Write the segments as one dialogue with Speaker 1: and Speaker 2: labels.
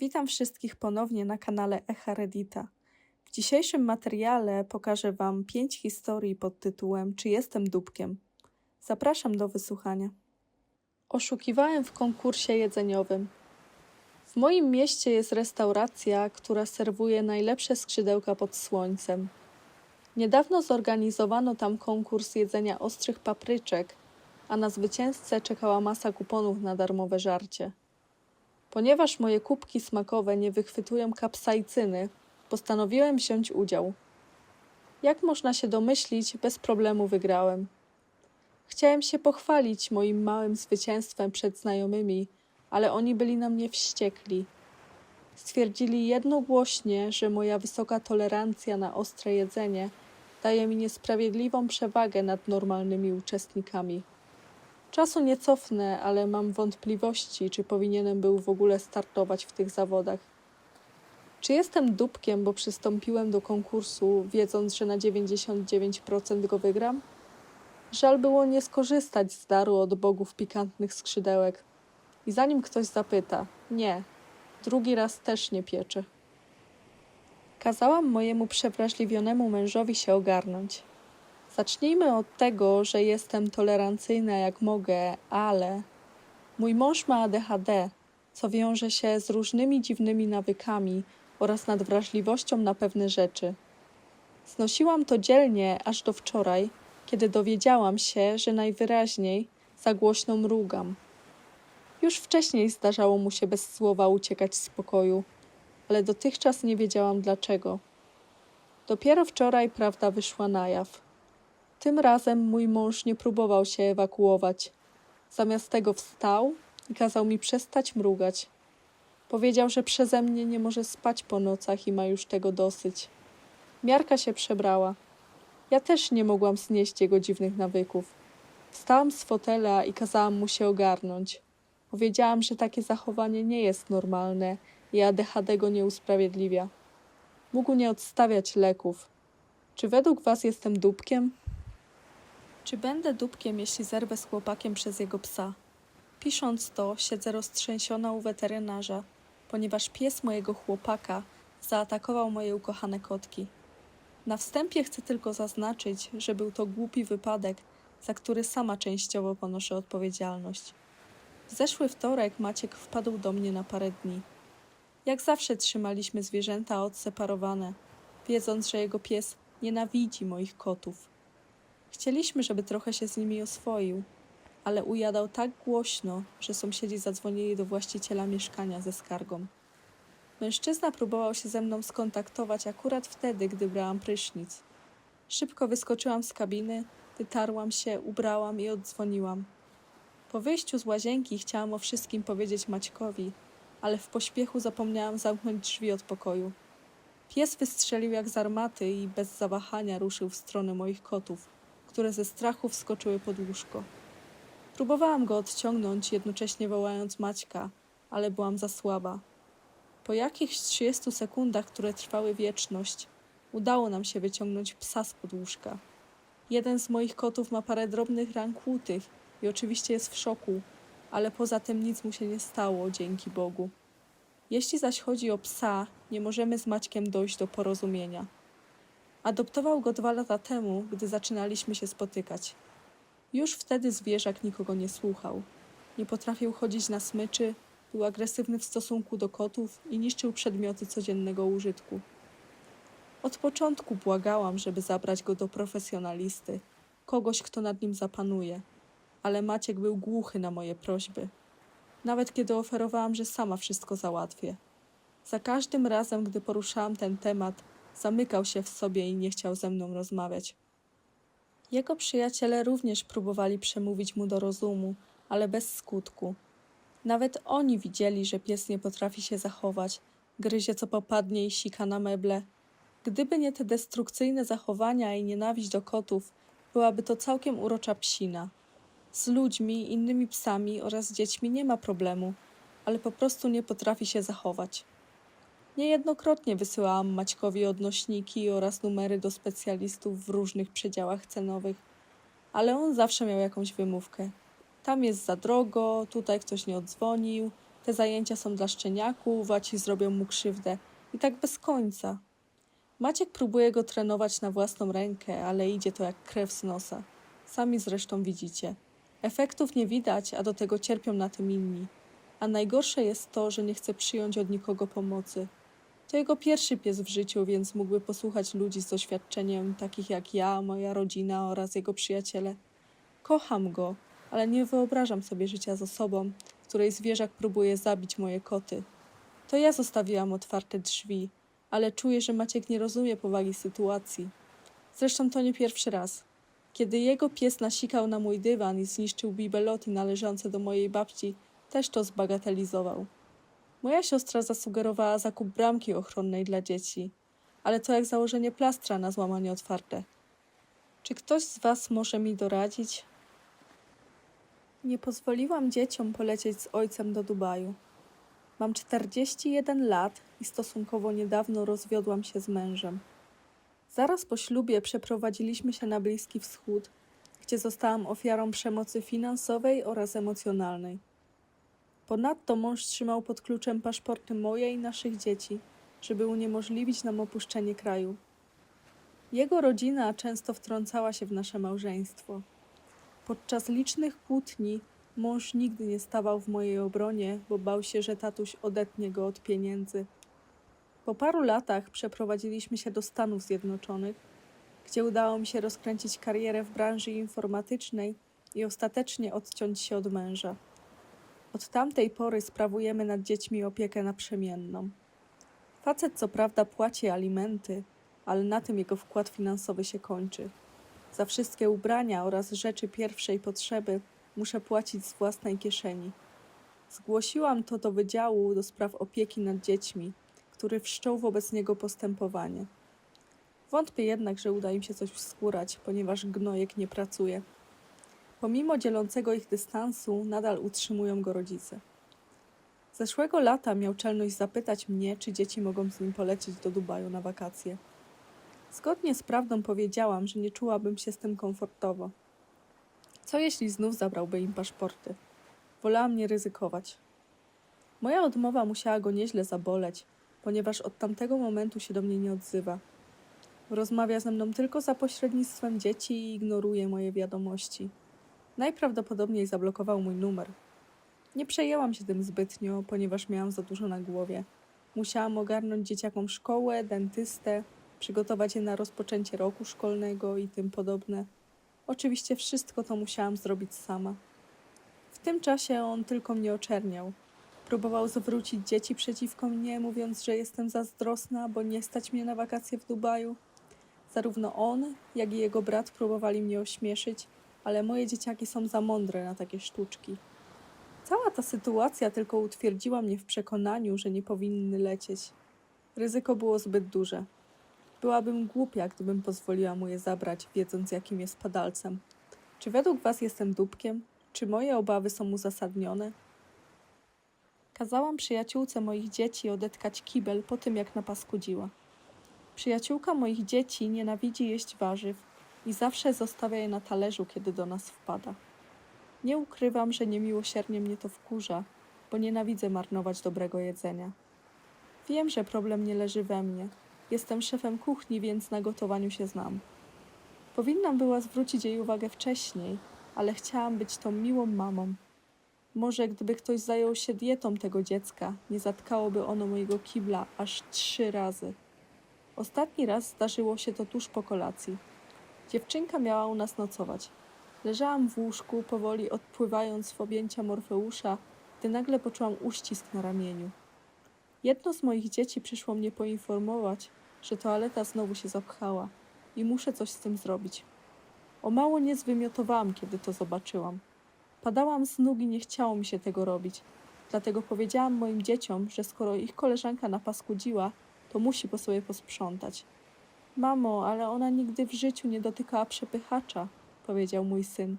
Speaker 1: Witam wszystkich ponownie na kanale Echa. W dzisiejszym materiale pokażę Wam pięć historii pod tytułem Czy jestem dupkiem? Zapraszam do wysłuchania. Oszukiwałem w konkursie jedzeniowym. W moim mieście jest restauracja, która serwuje najlepsze skrzydełka pod słońcem. Niedawno zorganizowano tam konkurs jedzenia ostrych papryczek, a na zwycięzcę czekała masa kuponów na darmowe żarcie. Ponieważ moje kubki smakowe nie wychwytują kapsaicyny, postanowiłem wziąć udział. Jak można się domyślić, bez problemu wygrałem. Chciałem się pochwalić moim małym zwycięstwem przed znajomymi, ale oni byli na mnie wściekli. Stwierdzili jednogłośnie, że moja wysoka tolerancja na ostre jedzenie daje mi niesprawiedliwą przewagę nad normalnymi uczestnikami. Czasu nie cofnę, ale mam wątpliwości, czy powinienem był w ogóle startować w tych zawodach. Czy jestem dupkiem, bo przystąpiłem do konkursu, wiedząc, że na 99% go wygram? Żal było nie skorzystać z daru od bogów pikantnych skrzydełek. I zanim ktoś zapyta, nie, drugi raz też nie pieczy. Kazałam mojemu przewrażliwionemu mężowi się ogarnąć. Zacznijmy od tego, że jestem tolerancyjna jak mogę, ale mój mąż ma ADHD, co wiąże się z różnymi dziwnymi nawykami oraz nadwrażliwością na pewne rzeczy. Znosiłam to dzielnie aż do wczoraj, kiedy dowiedziałam się, że najwyraźniej za głośno mrugam. Już wcześniej zdarzało mu się bez słowa uciekać z pokoju, ale dotychczas nie wiedziałam dlaczego. Dopiero wczoraj prawda wyszła na jaw. Tym razem mój mąż nie próbował się ewakuować. Zamiast tego wstał i kazał mi przestać mrugać. Powiedział, że przeze mnie nie może spać po nocach i ma już tego dosyć. Miarka się przebrała. Ja też nie mogłam znieść jego dziwnych nawyków. Wstałam z fotela i kazałam mu się ogarnąć. Powiedziałam, że takie zachowanie nie jest normalne i ADHD go nie usprawiedliwia. Mógł nie odstawiać leków. Czy według was jestem dupkiem? Czy będę dupkiem, jeśli zerwę z chłopakiem przez jego psa? Pisząc to, siedzę roztrzęsiona u weterynarza, ponieważ pies mojego chłopaka zaatakował moje ukochane kotki. Na wstępie chcę tylko zaznaczyć, że był to głupi wypadek, za który sama częściowo ponoszę odpowiedzialność. W zeszły wtorek Maciek wpadł do mnie na parę dni. Jak zawsze trzymaliśmy zwierzęta odseparowane, wiedząc, że jego pies nienawidzi moich kotów. Chcieliśmy, żeby trochę się z nimi oswoił, ale ujadał tak głośno, że sąsiedzi zadzwonili do właściciela mieszkania ze skargą. Mężczyzna próbował się ze mną skontaktować akurat wtedy, gdy brałam prysznic. Szybko wyskoczyłam z kabiny, wytarłam się, ubrałam i oddzwoniłam. Po wyjściu z łazienki chciałam o wszystkim powiedzieć Maćkowi, ale w pośpiechu zapomniałam zamknąć drzwi od pokoju. Pies wystrzelił jak z armaty i bez zawahania ruszył w stronę moich kotów, które ze strachu wskoczyły pod łóżko. Próbowałam go odciągnąć, jednocześnie wołając Maćka, ale byłam za słaba. Po jakichś 30 sekundach, które trwały wieczność, udało nam się wyciągnąć psa z pod łóżka. Jeden z moich kotów ma parę drobnych ran kłutych i oczywiście jest w szoku, ale poza tym nic mu się nie stało, dzięki Bogu. Jeśli zaś chodzi o psa, nie możemy z Maćkiem dojść do porozumienia. Adoptował go dwa lata temu, gdy zaczynaliśmy się spotykać. Już wtedy zwierzak nikogo nie słuchał. Nie potrafił chodzić na smyczy, był agresywny w stosunku do kotów i niszczył przedmioty codziennego użytku. Od początku błagałam, żeby zabrać go do profesjonalisty, kogoś, kto nad nim zapanuje, ale Maciek był głuchy na moje prośby. Nawet kiedy oferowałam, że sama wszystko załatwię. Za każdym razem, gdy poruszałam ten temat, zamykał się w sobie i nie chciał ze mną rozmawiać. Jego przyjaciele również próbowali przemówić mu do rozumu, ale bez skutku. Nawet oni widzieli, że pies nie potrafi się zachować, gryzie co popadnie i sika na meble. Gdyby nie te destrukcyjne zachowania i nienawiść do kotów, byłaby to całkiem urocza psina. Z ludźmi, innymi psami oraz dziećmi nie ma problemu, ale po prostu nie potrafi się zachować. Niejednokrotnie wysyłałam Maćkowi odnośniki oraz numery do specjalistów w różnych przedziałach cenowych, ale on zawsze miał jakąś wymówkę. Tam jest za drogo, tutaj ktoś nie odzwonił, Te zajęcia są dla szczeniaków, a ci zrobią mu krzywdę. I tak bez końca. Maciek próbuje go trenować na własną rękę, ale idzie to jak krew z nosa. Sami zresztą widzicie. Efektów nie widać, a do tego cierpią na tym inni. A najgorsze jest to, że nie chce przyjąć od nikogo pomocy. To jego pierwszy pies w życiu, więc mógłby posłuchać ludzi z doświadczeniem, takich jak ja, moja rodzina oraz jego przyjaciele. Kocham go, ale nie wyobrażam sobie życia z osobą, której zwierzak próbuje zabić moje koty. To ja zostawiłam otwarte drzwi, ale czuję, że Maciek nie rozumie powagi sytuacji. Zresztą to nie pierwszy raz. Kiedy jego pies nasikał na mój dywan i zniszczył bibeloty należące do mojej babci, też to zbagatelizował. Moja siostra zasugerowała zakup bramki ochronnej dla dzieci, ale to jak założenie plastra na złamanie otwarte. Czy ktoś z Was może mi doradzić? Nie pozwoliłam dzieciom polecieć z ojcem do Dubaju. Mam 41 lat i stosunkowo niedawno rozwiodłam się z mężem. Zaraz po ślubie przeprowadziliśmy się na Bliski Wschód, gdzie zostałam ofiarą przemocy finansowej oraz emocjonalnej. Ponadto mąż trzymał pod kluczem paszporty moje i naszych dzieci, żeby uniemożliwić nam opuszczenie kraju. Jego rodzina często wtrącała się w nasze małżeństwo. Podczas licznych kłótni mąż nigdy nie stawał w mojej obronie, bo bał się, że tatuś odetnie go od pieniędzy. Po paru latach przeprowadziliśmy się do Stanów Zjednoczonych, gdzie udało mi się rozkręcić karierę w branży informatycznej i ostatecznie odciąć się od męża. Od tamtej pory sprawujemy nad dziećmi opiekę naprzemienną. Facet co prawda płaci alimenty, ale na tym jego wkład finansowy się kończy. Za wszystkie ubrania oraz rzeczy pierwszej potrzeby muszę płacić z własnej kieszeni. Zgłosiłam to do Wydziału do Spraw Opieki nad Dziećmi, który wszczął wobec niego postępowanie. Wątpię jednak, że uda im się coś wskórać, ponieważ gnojek nie pracuje. Pomimo dzielącego ich dystansu, nadal utrzymują go rodzice. Zeszłego lata miał czelność zapytać mnie, czy dzieci mogą z nim polecieć do Dubaju na wakacje. Zgodnie z prawdą powiedziałam, że nie czułabym się z tym komfortowo. Co jeśli znów zabrałby im paszporty? Wolałam nie ryzykować. Moja odmowa musiała go nieźle zaboleć, ponieważ od tamtego momentu się do mnie nie odzywa. Rozmawia ze mną tylko za pośrednictwem dzieci i ignoruje moje wiadomości. Najprawdopodobniej zablokował mój numer. Nie przejęłam się tym zbytnio, ponieważ miałam za dużo na głowie. Musiałam ogarnąć dzieciakom szkołę, dentystę, przygotować je na rozpoczęcie roku szkolnego i tym podobne. Oczywiście wszystko to musiałam zrobić sama. W tym czasie on tylko mnie oczerniał. Próbował zwrócić dzieci przeciwko mnie, mówiąc, że jestem zazdrosna, bo nie stać mnie na wakacje w Dubaju. Zarówno on, jak i jego brat próbowali mnie ośmieszyć, ale moje dzieciaki są za mądre na takie sztuczki. Cała ta sytuacja tylko utwierdziła mnie w przekonaniu, że nie powinny lecieć. Ryzyko było zbyt duże. Byłabym głupia, gdybym pozwoliła mu je zabrać, wiedząc, jakim jest padalcem. Czy według was jestem dupkiem? Czy moje obawy są uzasadnione? Kazałam przyjaciółce moich dzieci odetkać kibel po tym, jak napaskudziła. Przyjaciółka moich dzieci nienawidzi jeść warzyw i zawsze zostawia je na talerzu, kiedy do nas wpada. Nie ukrywam, że niemiłosiernie mnie to wkurza, bo nienawidzę marnować dobrego jedzenia. Wiem, że problem nie leży we mnie. Jestem szefem kuchni, więc na gotowaniu się znam. Powinnam była zwrócić jej uwagę wcześniej, ale chciałam być tą miłą mamą. Może gdyby ktoś zajął się dietą tego dziecka, nie zatkałoby ono mojego kibla aż trzy razy. Ostatni raz zdarzyło się to tuż po kolacji. Dziewczynka miała u nas nocować. Leżałam w łóżku, powoli odpływając w objęcia Morfeusza, gdy nagle poczułam uścisk na ramieniu. Jedno z moich dzieci przyszło mnie poinformować, że toaleta znowu się zapchała i muszę coś z tym zrobić. O mało nie zwymiotowałam, kiedy to zobaczyłam. Padałam z nóg i nie chciało mi się tego robić. Dlatego powiedziałam moim dzieciom, że skoro ich koleżanka napaskudziła, to musi po sobie posprzątać. Mamo, ale ona nigdy w życiu nie dotykała przepychacza, powiedział mój syn.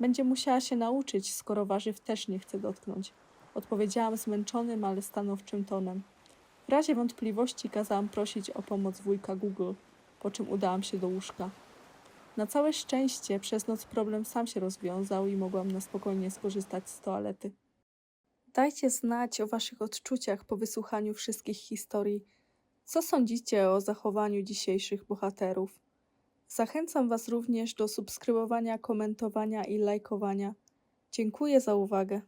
Speaker 1: Będzie musiała się nauczyć, skoro warzyw też nie chce dotknąć. Odpowiedziałam zmęczonym, ale stanowczym tonem. W razie wątpliwości kazałam prosić o pomoc wujka Google, po czym udałam się do łóżka. Na całe szczęście przez noc problem sam się rozwiązał i mogłam na spokojnie skorzystać z toalety. Dajcie znać o Waszych odczuciach po wysłuchaniu wszystkich historii. Co sądzicie o zachowaniu dzisiejszych bohaterów? Zachęcam Was również do subskrybowania, komentowania i lajkowania. Dziękuję za uwagę.